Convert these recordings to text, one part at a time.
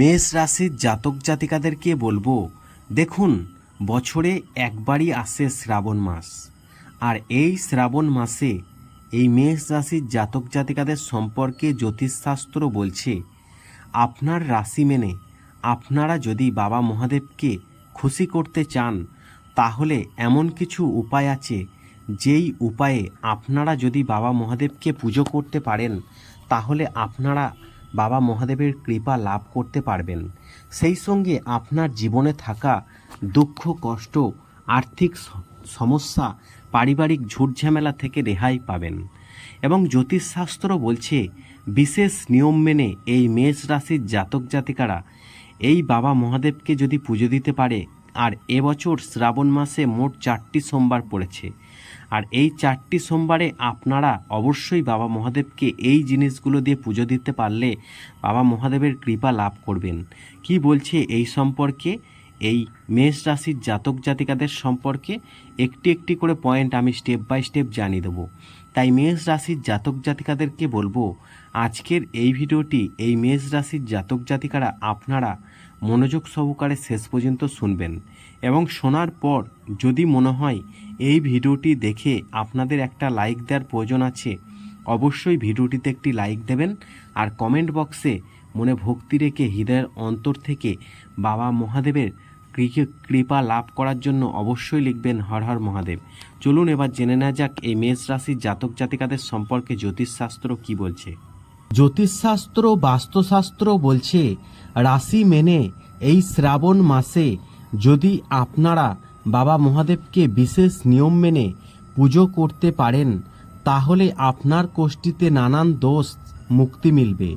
মেষ রাশির জাতক জাতিকাদেরকে বলব, দেখুন, বছরে একবারই আসে শ্রাবণ মাস। আর এই শ্রাবণ মাসে এই মেষ রাশির জাতক জাতিকাদের সম্পর্কে জ্যোতিষশাস্ত্র বলছে, আপনার রাশি মেনে আপনারা যদি বাবা মহাদেবকে খুশি করতে চান, তাহলে এমন কিছু উপায় আছে, যেই উপায়ে আপনারা যদি বাবা মহাদেবকে পুজো করতে পারেন, তাহলে আপনারা বাবা মহাদেবের কৃপা লাভ করতে পারবেন। সেই সঙ্গে আপনার জীবনে থাকা দুঃখ, কষ্ট, আর্থিক সমস্যা, পারিবারিক ঝুটঝামেলা থেকে রেহাই পাবেন। এবং জ্যোতিষশাস্ত্র বলছে, বিশেষ নিয়ম মেনে এই মেষ রাশির জাতক জাতিকারা এই বাবা মহাদেবকে যদি পুজো দিতে পারে, আর এবছর শ্রাবণ মাসে মোট চারটি সোমবার পড়েছে। আর এই চারটি সোমবারে আপনারা অবশ্যই বাবা মহাদেবকে এই জিনিসগুলো দিয়ে পুজো দিতে পারলে বাবা মহাদেবের কৃপা লাভ করবেন। কি বলছে এই সম্পর্কে? এই মেষ রাশির জাতক জাতিকাদের সম্পর্কে একটি একটি করে পয়েন্ট আমি স্টেপ বাই স্টেপ জানিয়ে দেবো। তাই মেষ রাশির জাতক জাতিকাদেরকে বলব, আজকের এই ভিডিওটি এই মেষ রাশির জাতক জাতিকারা আপনারা মনোযোগ সহকারে শেষ পর্যন্ত শুনবেন এবং শোনার পর যদি মনে হয় এই ভিডিওটি দেখে আপনাদের একটা লাইক দেওয়ার প্রয়োজন আছে। অবশ্যই ভিডিওটিতে একটি লাইক দেবেন আর কমেন্ট বক্সে মনে ভক্তি রেখে হৃদয়ের অন্তর থেকে বাবা মহাদেবের কৃপা লাভ করার জন্য অবশ্যই লিখবেন হর হর মহাদেব। চলুন এবার জেনে নেওয়া যাক এই মেষ রাশির জাতক জাতিকাদের সম্পর্কে জ্যোতিষশাস্ত্র কি বলছে। জ্যোতিষশাস্ত্র, বাস্তুশাস্ত্র বলছে, রাশি মেনে এই শ্রাবণ মাসে যদি আপনারা বাবা মহাদেবকে বিশেষ নিয়ম মেনে পুজো করতে পারেন, তাহলে আপনার কোষ্ঠীতে নানান দোষ মুক্তি মিলবে।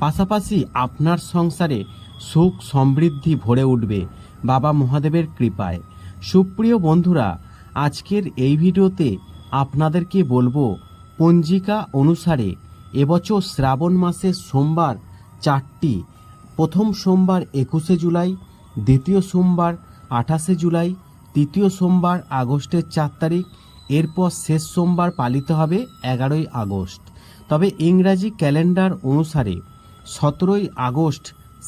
পাশাপাশি আপনার সংসারে সুখ সমৃদ্ধি ভরে উঠবে বাবা মহাদেবের কৃপায়। সুপ্রিয় বন্ধুরা, আজকের এই ভিডিওতে আপনাদেরকে বলব, পঞ্জিকা অনুসারে এবছর শ্রাবণ মাসের সোমবার চারটি। প্রথম সোমবার একুশে জুলাই, দ্বিতীয় সোমবার আঠাশে জুলাই তৃতীয় সোমবার আগস্টের চার তারিখ, এরপর শেষ সোমবার পালিত হবে এগারোই আগস্ট। তবে ইংরাজি ক্যালেন্ডার অনুসারে সতেরোই আগস্ট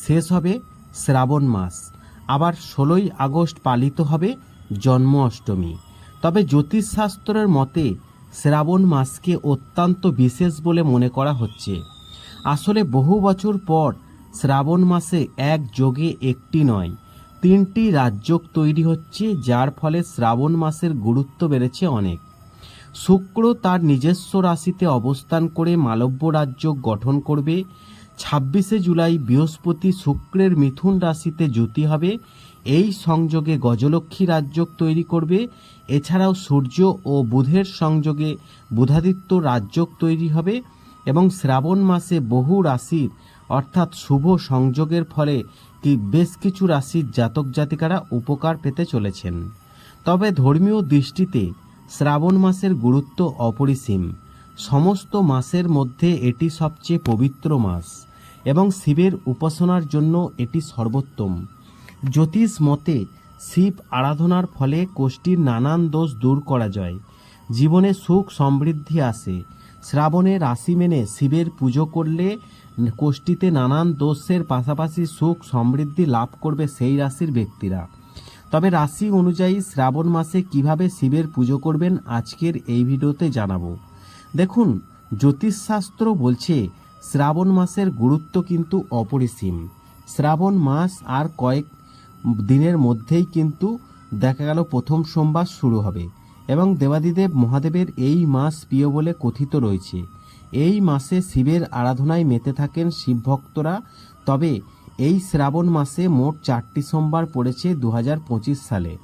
শেষ হবে শ্রাবণ মাস, আবার ষোলোই আগস্ট পালিত হবে জন্ম অষ্টমী। তবে জ্যোতিষশাস্ত্রের মতে শ্রাবণ মাসকে অত্যন্ত বিশেষ বলে মনে করা হচ্ছে। আসলে বহু বছর পর শ্রাবণ মাসে এক যোগে একটি নয়। তিনটি রাজযোগ তৈরি হচ্ছে, যার ফলে শ্রাবণ মাসের গুরুত্ব বেড়েছে অনেক। শুক্র তার নিজস্ব রাশিতে অবস্থান করে মালব্য রাজ্য গঠন করবে। ছাব্বিশে জুলাই বৃহস্পতি শুক্রের মিথুন রাশিতে জ্যোতি হবে। এই সংযোগে গজলক্ষ্মী রাজযোগ তৈরি করবে। এছাড়াও সূর্য ও বুধের সংযোগে বুধাদিত্য রাজযোগ তৈরি হবে এবং শ্রাবণ মাসে বহু রাশির অর্থাৎ শুভ সংযোগের ফলে কি বেশ কিছু রাশির জাতক জাতিকারা উপকার পেতে চলেছেন। তবে ধর্মীয় দৃষ্টিতে শ্রাবণ মাসের গুরুত্ব অপরিসীম। সমস্ত মাসের মধ্যে এটি সবচেয়ে পবিত্র মাস এবং শিবের উপাসনার জন্য এটি সর্বোত্তম। জ্যোতিষ মতে শিব আরাধনার ফলে কোষ্ঠীর নানান দোষ দূর করা যায়। জীবনে সুখ সমৃদ্ধি আসে শ্রাবণে রাশি মেনে শিবের পুজো করলে কোষ্ঠীতে নানান দোষের পাশাপাশি সুখ সমৃদ্ধি লাভ করবে সেই রাশির ব্যক্তিরা। তবে রাশি অনুযায়ী শ্রাবণ মাসে কীভাবে শিবের পুজো করবেন আজকের এই ভিডিওতে জানাব। দেখুন, জ্যোতিষশাস্ত্র বলছে শ্রাবণ মাসের গুরুত্ব কিন্তু অপরিসীম। শ্রাবণ মাস আর কয়েক দিনের মধ্যেই কিন্তু দেখা গেল প্রথম সোমবার শুরু হবে। এবং দেবাদিদেব মহাদেবের এই মাস প্রিয় বলে কথিত রয়েছে। এই মাসে শিবের আরাধনায় মেতে থাকেন শিব ভক্তরা তবে এই শ্রাবণ মাসে মোট চারটি সোমবার পড়েছে দু হাজার পঁচিশ সালে।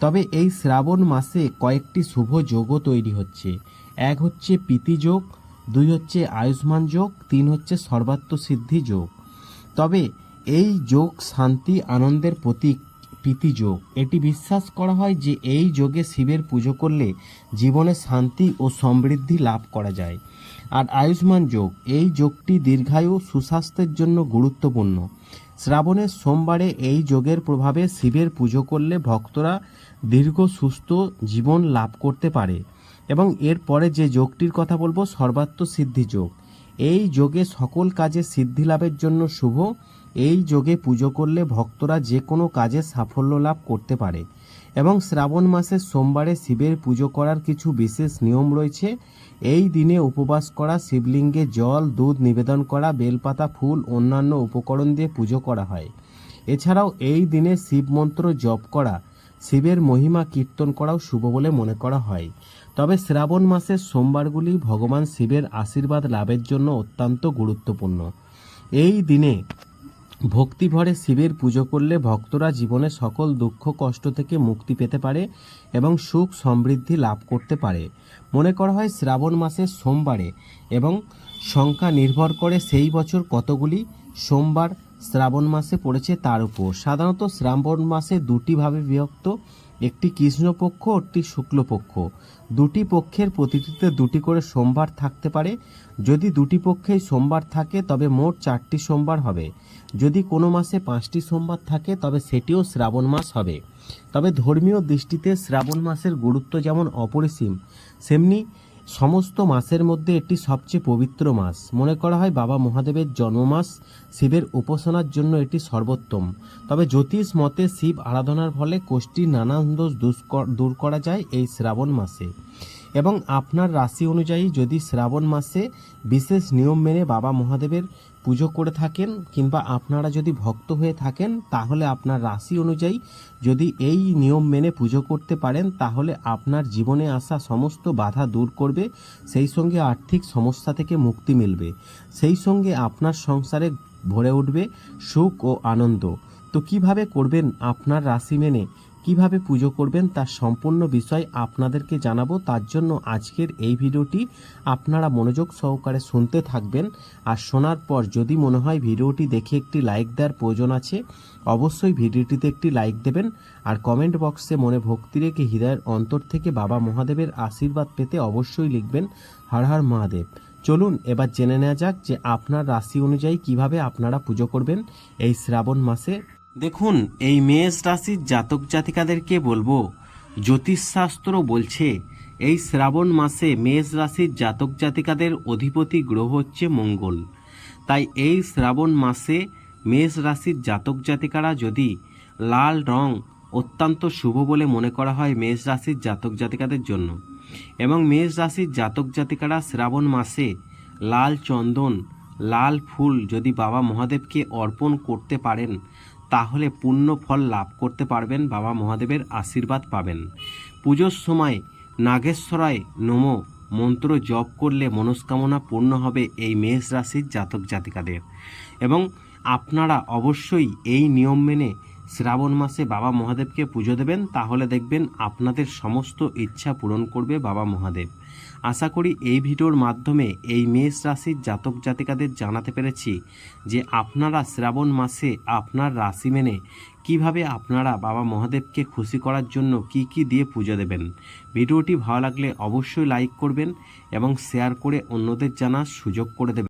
তবে এই শ্রাবণ মাসে কয়েকটি শুভ যোগও তৈরি হচ্ছে। এক হচ্ছে প্রীতি যোগ, দুই হচ্ছে আয়ুষ্মান যোগ, তিন হচ্ছে সর্বাত্ম সিদ্ধি যোগ। তবে এই যোগ শান্তি, আনন্দের প্রতীক। প্রীতি যোগ। এটি বিশ্বাস করা হয় যে এই যোগে শিবের পুজো করলে জীবনে শান্তি ও সমৃদ্ধি লাভ করা যায়। আর আয়ুষ্মান যোগ, এই যোগটি দীর্ঘায়ু সুস্বাস্থ্যের জন্য গুরুত্বপূর্ণ। শ্রাবণের সোমবারে এই যোগের প্রভাবে শিবের পুজো করলে ভক্তরা দীর্ঘ সুস্থ জীবন লাভ করতে পারে। এবং এরপরে যে যোগটির কথা বলব, সর্বাত্ম সিদ্ধি যোগ। এই যোগে সকল কাজে সিদ্ধি লাভের জন্য শুভ এই যোগে পুজো করলে ভক্তরা যে কোনো কাজে সাফল্য লাভ করতে পারে এবং শ্রাবণ মাসের সোমবারে শিবের পুজো করার কিছু বিশেষ নিয়ম রয়েছে। এই দিনে উপবাস করা, শিবলিঙ্গে জল, দুধ নিবেদন করা, বেলপাতা, ফুল, অন্যান্য উপকরণ দিয়ে পুজো করা হয়। এছাড়াও এই দিনে শিব মন্ত্র জপ করা, শিবের মহিমা কীর্তন করাও শুভ বলে মনে করা হয়। তবে শ্রাবণ মাসের সোমবারগুলি ভগবান শিবের আশীর্বাদ লাভের জন্য অত্যন্ত গুরুত্বপূর্ণ। এই দিনে ভক্তিভরে শিবের পুজো করলে ভক্তরা জীবনে সকল দুঃখ, কষ্ট থেকে মুক্তি পেতে পারে এবং সুখ সমৃদ্ধি লাভ করতে পারে। মনে করা হয় শ্রাবণ মাসের সোমবারে এবং সংখ্যা নির্ভর করে সেই বছর কতগুলি সোমবার শ্রাবণ মাসে পড়েছে তার উপর। সাধারণত শ্রাবণ মাসে দুটিভাবে বিভক্ত। একটি কৃষ্ণপক্ষ একটি শুক্লপক্ষ। দুটি পক্ষের প্রতিটিতে দুটি করে সোমবার থাকতে পারে। যদি দুটি পক্ষেই সোমবার থাকে, তবে মোট চারটি সোমবার হবে। যদি কোনো মাসে পাঁচটি সোমবার থাকে, তবে সেটিও শ্রাবণ মাস হবে। তবে ধর্মীয় দৃষ্টিতে শ্রাবণ মাসের গুরুত্ব যেমন অপরিসীম, সেমনি সমস্ত মাসের মধ্যে এটি সবচেয়ে পবিত্র মাস। মনে করা হয় বাবা মহাদেবের জন্মমাস, শিবের উপাসনার জন্য এটি সর্বোত্তম। তবে জ্যোতিষ মতে শিব আরাধনার ফলে কোষ্ঠীর নানান দোষ দূর করা যায় এই শ্রাবণ মাসে। এবং আপনার রাশি অনুযায়ী যদি শ্রাবণ মাসে বিশেষ নিয়ম মেনে বাবা মহাদেবের পুজো করে থাকেন কিংবা আপনারা যদি ভক্ত হয়ে থাকেন, তাহলে আপনার রাশি অনুযায়ী যদি এই নিয়ম মেনে পুজো করতে পারেন, তাহলে আপনার জীবনে আসা সমস্ত বাধা দূর করবে, সেই সঙ্গে আর্থিক সমস্যা থেকে মুক্তি মিলবে। সেই সঙ্গে আপনার সংসারে ভরে উঠবে সুখ ও আনন্দ। তো কীভাবে করবেন আপনার রাশি মেনে? কীভাবে পুজো করবেন তার সম্পূর্ণ বিষয় আপনাদেরকে জানাব। তার জন্য আজকের এই ভিডিওটি আপনারা মনোযোগ সহকারে শুনতে থাকবেন। আর শোনার পর যদি মনে হয় ভিডিওটি দেখে একটি লাইক দেওয়ার প্রয়োজন আছে, অবশ্যই ভিডিওটিতে একটি লাইক দেবেন। আর কমেন্ট বক্সে মনে ভক্তি রেখে হৃদয়ের অন্তর থেকে বাবা মহাদেবের আশীর্বাদ পেতে অবশ্যই লিখবেন, হর হর মহাদেব। চলুন, এবার জেনে নেওয়া যাক যে আপনার রাশি অনুযায়ী কীভাবে আপনারা পুজো করবেন এই শ্রাবণ মাসে। দেখুন, এই মেষ রাশির জাতক জাতিকাদেরকে বলব, জ্যোতিষশাস্ত্র বলছে, এই শ্রাবণ মাসে মেষ রাশির জাতক জাতিকাদের অধিপতি গ্রহ হচ্ছে মঙ্গল। তাই এই শ্রাবণ মাসে মেষ রাশির জাতক জাতিকারা যদি লাল রং অত্যন্ত শুভ বলে মনে করা হয় মেষ রাশির জাতক জাতিকাদের জন্য, এবং মেষ রাশির জাতক জাতিকারা শ্রাবণ মাসে লাল চন্দন, লাল ফুল যদি বাবা মহাদেবকে অর্পণ করতে পারেন তাহলে পূর্ণ ফল লাভ করতে পারবেন, বাবা মহাদেবের আশীর্বাদ পাবেন। পুজোর সময় নাগেশ্বরায় নমো মন্ত্র জপ করলে মনস্কামনা পূর্ণ হবে এই মেষ রাশির জাতক জাতিকাদের। এবং আপনারা অবশ্যই এই নিয়ম মেনে শ্রাবণ মাসে বাবা মহাদেবকে পুজো দেবেন, তাহলে দেখবেন আপনাদের সমস্ত ইচ্ছা পূরণ করবে বাবা মহাদেব। আশা করি এই ভিডিওর মাধ্যমে এই মেষ রাশির জাতক জাতিকাদের জানাতে পেরেছি যে আপনারা শ্রাবণ মাসে আপনার রাশি মেনে কীভাবে আপনারা বাবা মহাদেবকে খুশি করার জন্য কি কি দিয়ে পুজো দেবেন। ভিডিওটি ভালো লাগলে অবশ্যই লাইক করবেন এবং শেয়ার করে অন্যদের জানার সুযোগ করে দেবেন।